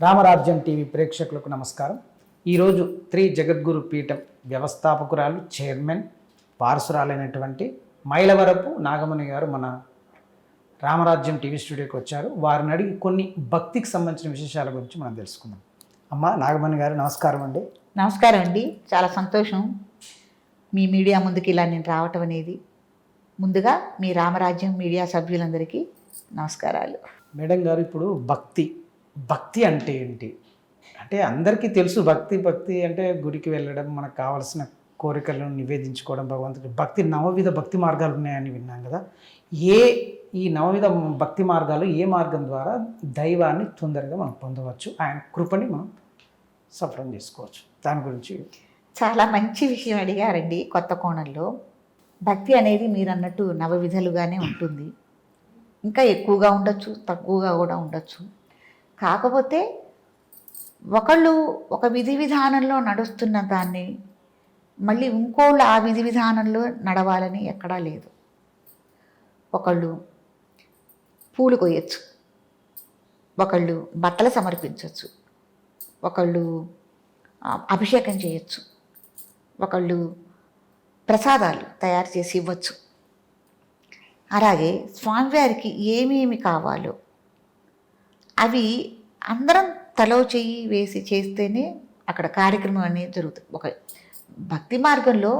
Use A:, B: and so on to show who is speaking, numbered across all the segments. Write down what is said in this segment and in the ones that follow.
A: రామరాజ్యం TV ప్రేక్షకులకు నమస్కారం. ఈరోజు త్రి జగద్గురు పీఠం వ్యవస్థాపకురాలు చైర్మన్ వారసురాలైనటువంటి మైలవరపు నాగమణి గారు మన రామరాజ్యం టీవీ స్టూడియోకి వచ్చారు. వారిని అడిగి కొన్ని భక్తికి సంబంధించిన విశేషాల గురించి మనం తెలుసుకుందాం. అమ్మ నాగమణి గారు నమస్కారం అండి.
B: నమస్కారం అండి. చాలా సంతోషం. మీ మీడియా ముందుకు ఇలా నేను రావటం అనేది. ముందుగా మీ రామరాజ్యం మీడియా సభ్యులందరికీ నమస్కారాలు.
A: మేడం గారు ఇప్పుడు భక్తి భక్తి అంటే ఏంటి? అంటే అందరికీ తెలుసు భక్తి భక్తి అంటే గుడికి వెళ్ళడం మనకు కావాల్సిన కోరికలను నివేదించుకోవడం భగవంతుడి భక్తి నవవిధ భక్తి మార్గాలు ఉన్నాయని విన్నాం కదా? ఏ ఈ నవవిధ భక్తి మార్గాలు ఏ మార్గం ద్వారా దైవాన్ని తొందరగా మనం పొందవచ్చు? ఆయన కృపని మనం సఫలం చేసుకోవచ్చు. దాని గురించి
B: చాలా మంచి విషయం అడిగారండి కొత్త కోణంలో. భక్తి అనేది మీరు అన్నట్టు నవవిధాలుగానే ఉంటుంది. ఇంకా ఎక్కువగా ఉండొచ్చు తక్కువగా కూడా ఉండొచ్చు. కాకపోతే ఒకళ్ళు ఒక విధి విధానంలో నడుస్తున్న దాన్ని మళ్ళీ ఇంకోళ్ళు ఆ విధి విధానంలో నడవాలని ఎక్కడా లేదు. ఒకళ్ళు పూలు కొయ్యచ్చు. ఒకళ్ళు బట్టలు సమర్పించవచ్చు ఒకళ్ళు అభిషేకం చేయొచ్చు. ఒకళ్ళు ప్రసాదాలు తయారు చేసి ఇవ్వచ్చు. అలాగే స్వామివారికి ఏమేమి కావాలో అవి అందరం తలో చెయ్యి వేసి చేస్తేనే అక్కడ కార్యక్రమం అనేది జరుగుతుంది. ఒక భక్తి మార్గంలో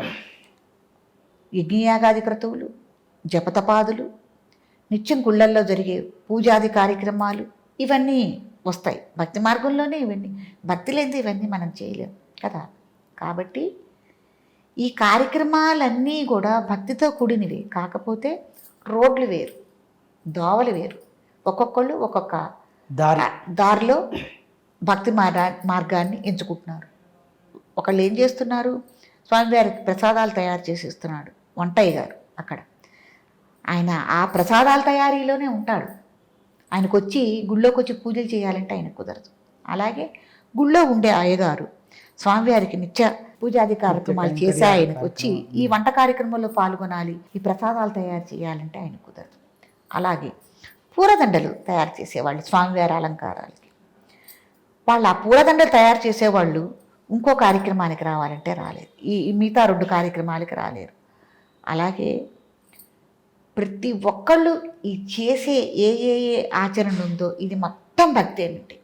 B: యజ్ఞయాగాది క్రతువులు జపతపాదులు నిత్యం గుళ్ళల్లో జరిగే పూజాది కార్యక్రమాలు ఇవన్నీ వస్తాయి. భక్తి మార్గంలోనే ఇవన్నీ. భక్తి లేనిదే ఇవన్నీ మనం చేయలేం కదా. కాబట్టి ఈ కార్యక్రమాలన్నీ కూడా భక్తితో కూడినవి. కాకపోతే రోడ్లు వేరు దోవలు వేరు. ఒక్కొక్కళ్ళు ఒక్కొక్క
A: దారి
B: దారిలో భక్తి మార్గా మార్గాన్ని ఎంచుకుంటున్నారు. ఒకళ్ళు ఏం చేస్తున్నారు? స్వామివారికి ప్రసాదాలు తయారు చేసి ఇస్తున్నాడు వంటయ్య గారు అక్కడ. ఆయన ఆ ప్రసాదాల తయారీలోనే ఉంటాడు. ఆయనకు వచ్చి గుళ్ళోకి వచ్చి పూజలు చేయాలంటే ఆయన కుదరదు. అలాగే గుళ్ళో ఉండే అయ్యగారు స్వామివారికి నిత్య పూజాది కార్యక్రమాలు చేసే ఆయనకు వచ్చి ఈ వంట కార్యక్రమంలో పాల్గొనాలి ఈ ప్రసాదాలు తయారు చేయాలంటే ఆయన కుదరదు. అలాగే పూలదండలు తయారు చేసేవాళ్ళు స్వామివారి అలంకారాలకి. వాళ్ళు ఆ పూలదండలు తయారు చేసేవాళ్ళు ఇంకో కార్యక్రమానికి రావాలంటే రాలేరు ఈ ఈ మిగతా రెండు కార్యక్రమాలకి రాలేరు. అలాగే ప్రతి ఒక్కళ్ళు ఈ చేసే ఏ ఏ ఏ ఆచరణ ఉందో ఇది మొత్తం భక్తి ఏమిటి?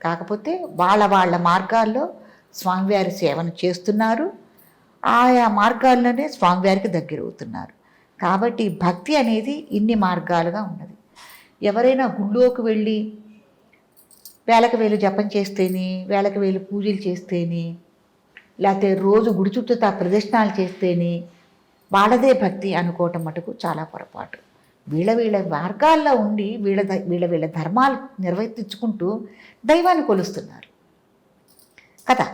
B: కాకపోతే వాళ్ళ వాళ్ళ మార్గాల్లో స్వామివారి సేవను చేస్తున్నారు. ఆయా మార్గాల్లోనే స్వామివారికి దగ్గర అవుతున్నారు కాబట్టి భక్తి అనేది ఇన్ని మార్గాలుగా ఉన్నది. ఎవరైనా గుళ్ళోకి వెళ్ళి వేలకు వేలు జపం చేస్తేనే వేలకు వేలు పూజలు చేస్తేనే లేకపోతే రోజు గుడి చుట్టూ తా ప్రదర్శనలు చేస్తేనే వాళ్ళదే భక్తి అనుకోవటం మటుకు చాలా పొరపాటు. వీళ్ళ వీళ్ళ మార్గాల్లో ఉండి వీళ్ళ ద- వీళ్ళ వీళ్ళ ధర్మాలు నిర్వర్తించుకుంటూ దైవాన్ని కొలుస్తున్నారు. కదా?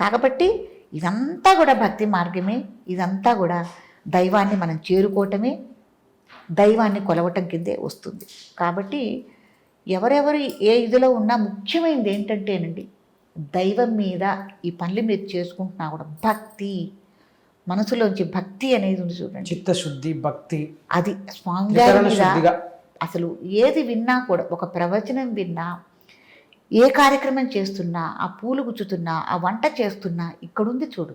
B: కాబట్టి ఇదంతా కూడా భక్తి మార్గమే ఇదంతా కూడా దైవాన్ని మనం చేరుకోవటమే దైవాన్ని కొలవటం కిందే వస్తుంది. కాబట్టి ఎవరెవరు ఏ ఇదిలో ఉన్నా ముఖ్యమైనది ఏంటంటేనండి దైవం మీద ఈ పనులు మీరు చేసుకుంటున్నా కూడా భక్తి మనసులోంచి భక్తి అనేది ఉంది చూడండి.
A: చిత్తశుద్ధి భక్తి.
B: అది స్వామివారి
A: వితరణ
B: మీద
A: శుద్ధిగా.
B: అసలు ఏది విన్నా కూడా ఒక ప్రవచనం విన్నా ఏ కార్యక్రమం చేస్తున్నా ఆ పూలు గుచ్చుతున్నా ఆ వంట చేస్తున్నా ఇక్కడుంది చూడు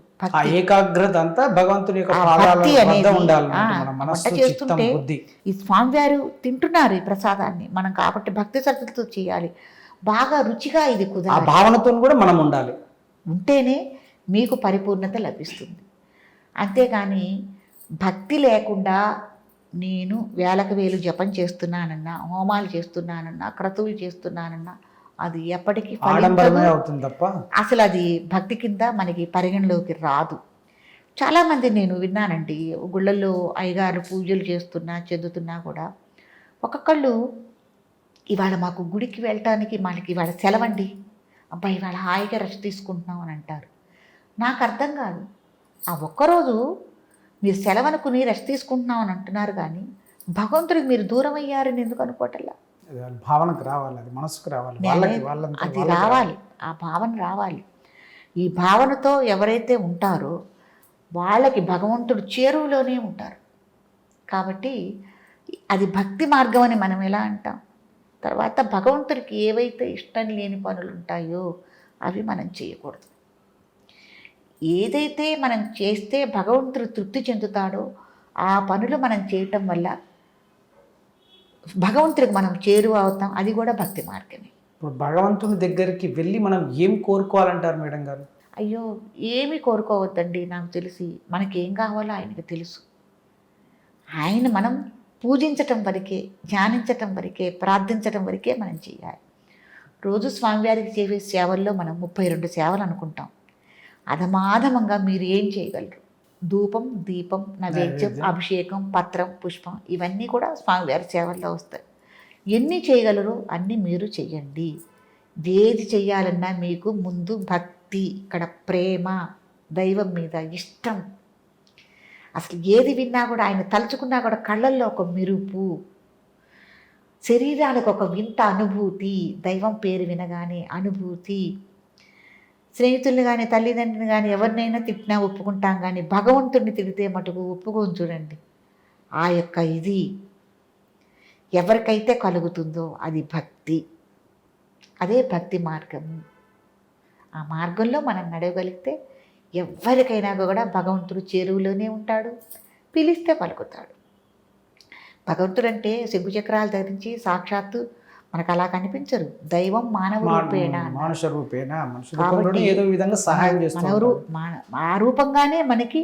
A: ఏకాగ్రత అంతా భగవంతుని
B: భక్తి అనేది, వంట చేస్తుంటే ఈ స్వామివారు తింటున్నారు ఈ ప్రసాదాన్ని. మనం కాబట్టి భక్తి శ్రద్ధలతో చేయాలి. బాగా రుచిగా ఇది
A: ఆ
B: కుదరాలి
A: భావనతో కూడా మనం ఉండాలి.
B: ఉంటేనే మీకు పరిపూర్ణత లభిస్తుంది. అంతేగాని భక్తి లేకుండా నేను వేలకు వేలు జపం చేస్తున్నానన్నా హోమాలు చేస్తున్నానన్నా క్రతువులు చేస్తున్నానన్నా అది ఎప్పటికీ.
A: అవుతుంది తప్ప.
B: అసలు అది భక్తి కింద మనకి పరిగణలోకి రాదు. చాలామంది నేను విన్నానండి గుళ్ళల్లో అయ్యగారు పూజలు చేస్తున్నా చెందుతున్నా కూడా ఒక్కొక్కళ్ళు ఇవాళ మాకు గుడికి వెళ్ళటానికి మనకి ఇవాళ సెలవండి. అబ్బాయి ఇవాళ హాయిగా రెస్ట్ తీసుకుంటున్నాం అని అంటారు. నాకు అర్థం కాదు. ఆ ఒక్కరోజు మీరు సెలవనుకుని రెస్ట్ తీసుకుంటున్నాం అని అంటున్నారు కానీ భగవంతుడికి మీరు దూరం అయ్యారని ఎందుకు అనుకోవటల్లా
A: భావనకు రావాలి అది మనసుకు రావాలి వాళ్ళకి వాళ్ళంతా
B: అది రావాలి. ఆ భావన రావాలి. ఈ భావనతో ఎవరైతే ఉంటారో వాళ్ళకి భగవంతుడు చేరువలోనే ఉంటారు. కాబట్టి అది భక్తి మార్గం అని మనం ఎలా అంటాం? తర్వాత భగవంతుడికి ఏవైతే ఇష్టం లేని పనులు ఉంటాయో అవి మనం చేయకూడదు. ఏదైతే మనం చేస్తే భగవంతుడు తృప్తి చెందుతాడో ఆ పనులు మనం చేయటం వల్ల భగవంతుడికి మనం చేరువ అవుతాం అది కూడా భక్తి మార్గమే.
A: ఇప్పుడు భగవంతుని దగ్గరికి వెళ్ళి మనం ఏం కోరుకోవాలంటారు మేడం గారు?
B: అయ్యో ఏమీ కోరుకోవద్దండి నాకు తెలిసి. మనకేం కావాలో ఆయనకి తెలుసు. ఆయన మనం పూజించటం వరకే ధ్యానించటం వరకే ప్రార్థించటం వరకే మనం చేయాలి. రోజు స్వామివారికి చేసే సేవల్లో మనం ముప్పై రెండు సేవలు అనుకుంటాం. అధమాధమంగా మీరు ఏం చేయగలరు? ధూపం దీపం నైవేద్యం. అభిషేకం పత్రం పుష్పం ఇవన్నీ కూడా స్వామివారి సేవల్లో వస్తాయి. ఎన్ని చేయగలరో అన్ని మీరు చెయ్యండి. ఏది చెయ్యాలన్నా మీకు ముందు భక్తి ఇక్కడ ప్రేమ దైవం మీద ఇష్టం. అసలు ఏది విన్నా కూడా ఆయన తలుచుకున్నా కూడా కళ్ళల్లో ఒక మెరుపు. శరీరానికి ఒక వింత అనుభూతి. దైవం పేరు వినగానే అనుభూతి. స్నేహితుల్ని కానీ తల్లిదండ్రులు కానీ ఎవరినైనా తిట్టినా ఒప్పుకుంటాం కానీ భగవంతుడిని తిడితే మటుకు ఒప్పుకొని చూడండి ఆ యొక్క ఇది ఎవరికైతే కలుగుతుందో అది భక్తి. అదే భక్తి మార్గము ఆ మార్గంలో మనం నడవగలిగితే ఎవరికైనా కూడా భగవంతుడు చేరువలోనే ఉంటాడు పిలిస్తే పలుకుతాడు. భగవంతుడు అంటే శంకు చక్రాలు ధరించి సాక్షాత్తు మనకు అలా కనిపించరు. దైవం మానవ రూపేణ.
A: మానుష రూపేణ మనుషుల ఏదో విధంగా సహాయం చేస్తూ
B: మనవరు
A: ఉంటారు.
B: మన ఆ రూపంగానే మనకి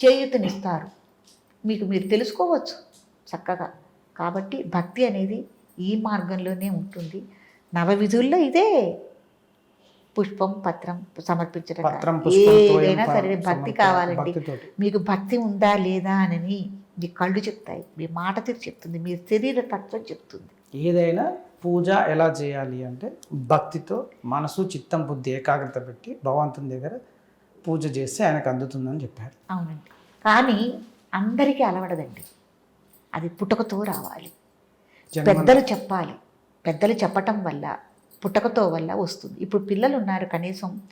B: చేయూతనిస్తారు. మీకు మీరు తెలుసుకోవచ్చు చక్కగా. కాబట్టి భక్తి అనేది ఈ మార్గంలోనే ఉంటుంది. నవవిధుల్లో ఇదే పుష్పం పత్రం సమర్పించడం ఏదైనా సరే భక్తి కావాలండి. మీకు భక్తి ఉందా లేదా అని మీ కళ్ళు చెప్తాయి మీ మాట తీరు చెప్తుంది మీ శరీర తత్వం చెప్తుంది.
A: ఏదైనా పూజ ఎలా చేయాలి అంటే భక్తితో మనసు చిత్తం బుద్ధి ఏకాగ్రత పెట్టి భగవంతుని దగ్గర పూజ చేస్తే ఆయనకు అందుతుందని చెప్పారు.
B: అవునండి. కానీ అందరికీ అలవడదండి. అది పుట్టుకతో రావాలి. పెద్దలు చెప్పాలి. పెద్దలు చెప్పటం వల్ల పుట్టకతో వల్ల వస్తుంది. ఇప్పుడు పిల్లలు ఉన్నారు కనీసం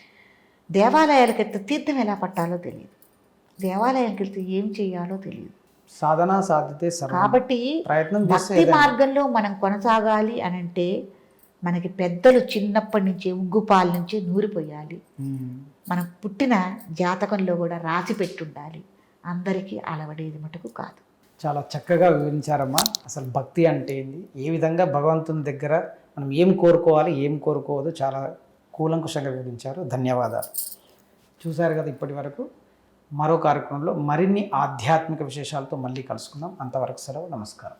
B: దేవాలయాలకు వెళ్తే తీర్థం ఎలా పట్టాలో తెలియదు. దేవాలయానికి వెళ్తే ఏం చేయాలో తెలియదు.
A: సాధన సాధితే
B: కాబట్టి
A: ప్రయత్నం
B: భక్తి. మార్గంలో మనం కొనసాగాలి అని అంటే మనకి పెద్దలు చిన్నప్పటి నుంచి ఉగ్గుపాల నుంచి నూరిపోయాలి. మనం పుట్టిన జాతకంలో కూడా రాసి పెట్టుండాలి. అందరికీ అలవడేది మటుకు కాదు.
A: చాలా చక్కగా వివరించారమ్మా. అసలు భక్తి అంటే ఏంది? ఏ విధంగా భగవంతుని దగ్గర మనం ఏం కోరుకోవాలి ఏం కోరుకోవద్దు చాలా కూలంకుషంగా వివరించారు. ధన్యవాదాలు. చూశారు కదా ఇప్పటి వరకు. మరో కార్యక్రమంలో మరిన్ని ఆధ్యాత్మిక విశేషాలతో మళ్ళీ కలుసుకుందాం. అంతవరకు సెలవు. నమస్కారం.